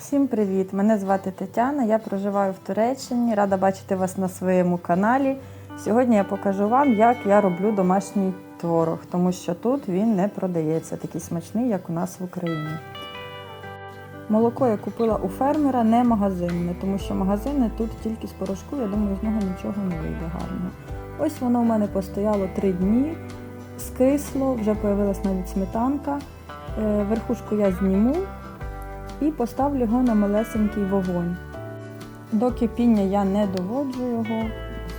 Всім привіт! Мене звати Тетяна, я проживаю в Туреччині. Рада бачити вас на своєму каналі. Сьогодні я покажу вам, як я роблю домашній творог, тому що тут він не продається такий смачний, як у нас в Україні. Молоко я купила у фермера, не магазинне, тому що магазини тут тільки з порошку, я думаю, з нього нічого не вийде гарно. Ось воно у мене постояло три дні, скисло, вже появилась навіть сметанка. Е, Верхушку я зніму і поставлю його на малесенький вогонь. До кипіння я не доводжу його,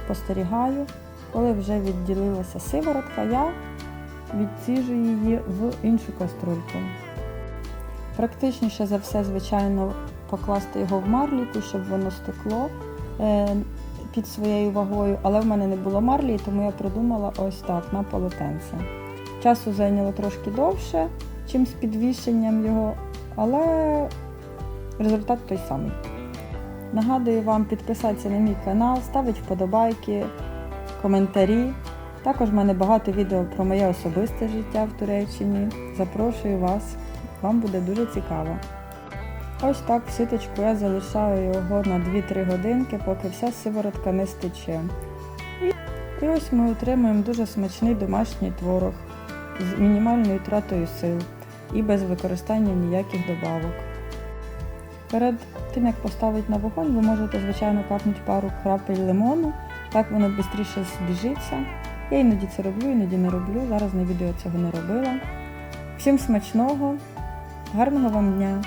спостерігаю. Коли вже відділилася сиворотка, я відціжу її в іншу каструльку. Практичніше за все, звичайно, покласти його в марліку, щоб воно стекло е, під своєю вагою, але в мене не було марлі, тому я придумала ось так на полотенце. Часу зайняло трошки довше, чим з підвішенням його, але результат той самий. Нагадую вам підписатися на мій канал, ставити вподобайки, коментарі. Також в мене багато відео про моє особисте життя в Туреччині. Запрошую вас, вам буде дуже цікаво. Ось так в ситочку я залишаю його на 2-3 годинки, поки вся сиворотка не стече. І, ось ми отримуємо дуже смачний домашній творог з мінімальною тратою сил і без використання ніяких добавок. Перед тим, як поставити на вогонь, ви можете, звичайно, капнути пару крапель лимону, так воно швидше збіжиться. Я іноді це роблю, іноді не роблю. Зараз на відео цього не робила. Всім смачного, гарного вам дня!